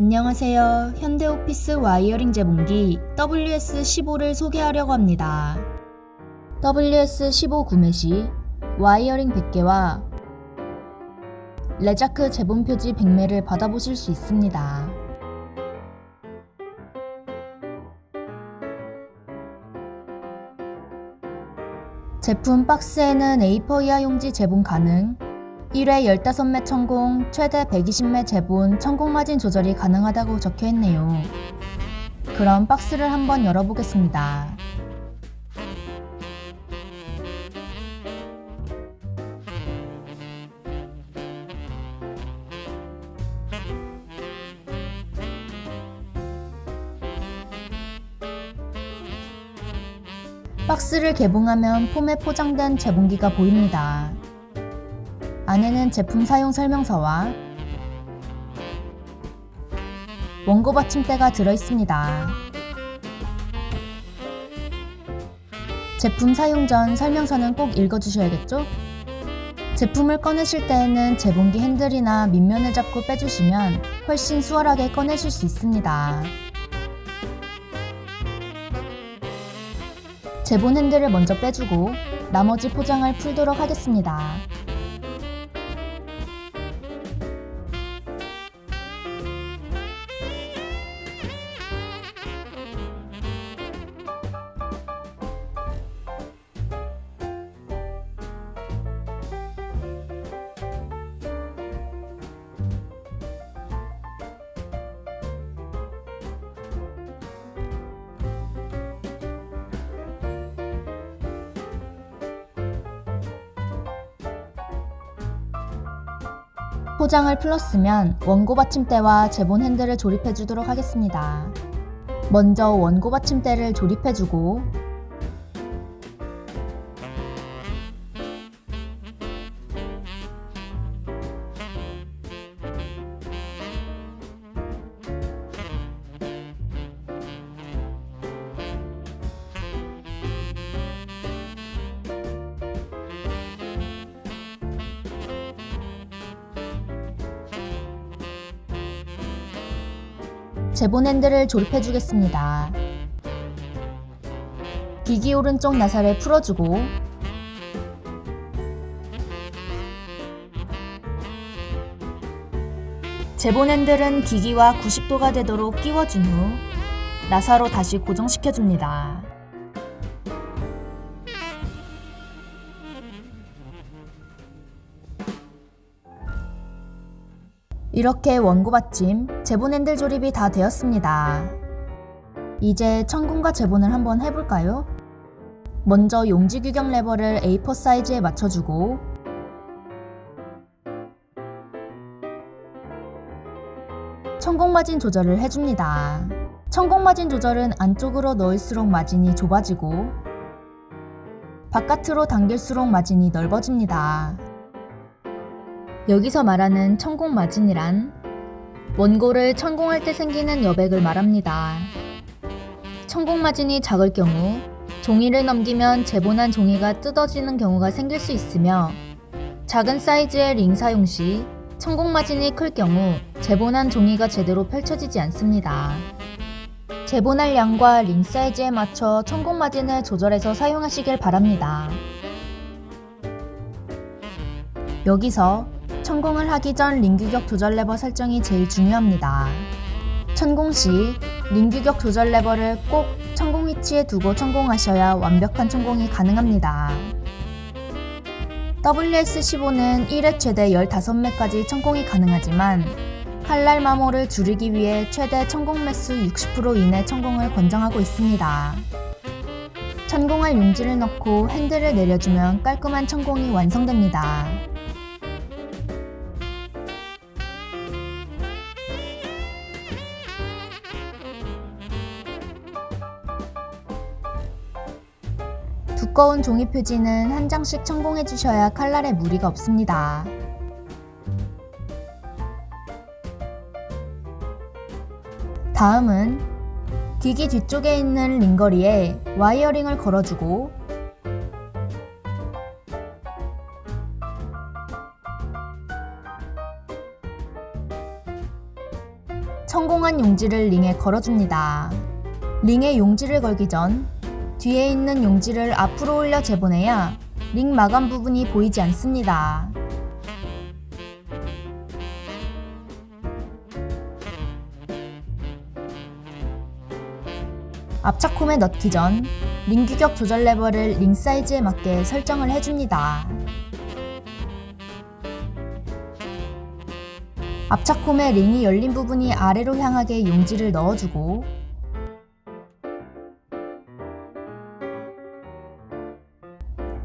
안녕하세요. 현대 오피스 와이어링 제봉기 WS15를 소개하려고 합니다. WS15 구매 시 와이어링 100개와 레자크 제본 표지 100매를 받아보실 수 있습니다. 제품 박스에는 A4 이하 용지 제본 가능, 1회 15매 천공, 최대 120매 제본, 천공 마진 조절이 가능하다고 적혀 있네요. 그럼 박스를 한번 열어보겠습니다. 박스를 개봉하면 폼에 포장된 제본기가 보입니다. 안에는 제품 사용 설명서와 원고 받침대가 들어 있습니다. 제품 사용 전 설명서는 꼭 읽어주셔야겠죠? 제품을 꺼내실 때에는 제본기 핸들이나 밑면을 잡고 빼주시면 훨씬 수월하게 꺼내실 수 있습니다. 제본 핸들을 먼저 빼주고 나머지 포장을 풀도록 하겠습니다. 포장을 풀었으면 원고 받침대와 제본 핸들을 조립해 주도록 하겠습니다. 먼저 원고 받침대를 조립해 주고 제본 핸들을 조립해 주겠습니다. 기기 오른쪽 나사를 풀어주고 제본 핸들은 기기와 90도가 되도록 끼워준 후 나사로 다시 고정시켜 줍니다. 이렇게 원고 받침, 제본 핸들 조립이 다 되었습니다. 이제 천공과 제본을 한번 해볼까요? 먼저 용지 규격 레버를 A4 사이즈에 맞춰주고 천공 마진 조절을 해줍니다. 천공 마진 조절은 안쪽으로 넣을수록 마진이 좁아지고 바깥으로 당길수록 마진이 넓어집니다. 여기서 말하는 천공 마진이란 원고를 천공할 때 생기는 여백을 말합니다. 천공 마진이 작을 경우 종이를 넘기면 재본한 종이가 뜯어지는 경우가 생길 수 있으며 작은 사이즈의 링 사용 시 천공 마진이 클 경우 재본한 종이가 제대로 펼쳐지지 않습니다. 재본할 양과 링 사이즈에 맞춰 천공 마진을 조절해서 사용하시길 바랍니다. 여기서 천공을 하기 전 링규격 조절 레버 설정이 제일 중요합니다. 천공 시 링규격 조절 레버를 꼭 천공 위치에 두고 천공하셔야 완벽한 천공이 가능합니다. WS15는 1회 최대 15매까지 천공이 가능하지만 칼날 마모를 줄이기 위해 최대 천공 매수 60% 이내 천공을 권장하고 있습니다. 천공할 용지를 넣고 핸들을 내려주면 깔끔한 천공이 완성됩니다. 두꺼운 종이 표지는 한 장씩 천공해 주셔야 칼날에 무리가 없습니다. 다음은 기기 뒤쪽에 있는 링거리에 와이어링을 걸어주고 성공한 용지를 링에 걸어줍니다. 링에 용지를 걸기 전 뒤에 있는 용지를 앞으로 올려 재보내야 링 마감 부분이 보이지 않습니다. 압착 홈에 넣기 전 링 규격 조절 레버를 링 사이즈에 맞게 설정을 해줍니다. 압착 홈에 링이 열린 부분이 아래로 향하게 용지를 넣어주고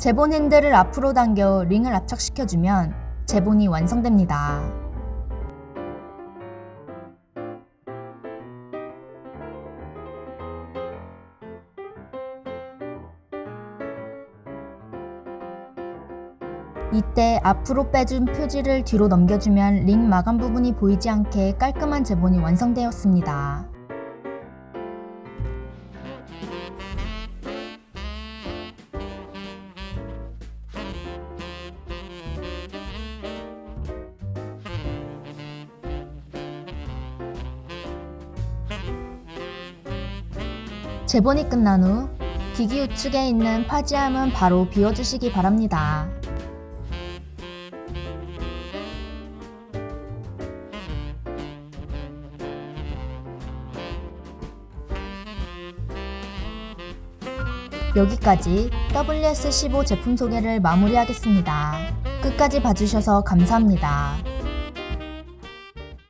제본 핸들을 앞으로 당겨 링을 압착시켜주면 제본이 완성됩니다. 이때 앞으로 빼준 표지를 뒤로 넘겨주면 링 마감 부분이 보이지 않게 깔끔한 제본이 완성되었습니다. 재본이 끝난 후 기기 우측에 있는 파지함은 바로 비워주시기 바랍니다. 여기까지 WS15 제품 소개를 마무리하겠습니다. 끝까지 봐주셔서 감사합니다.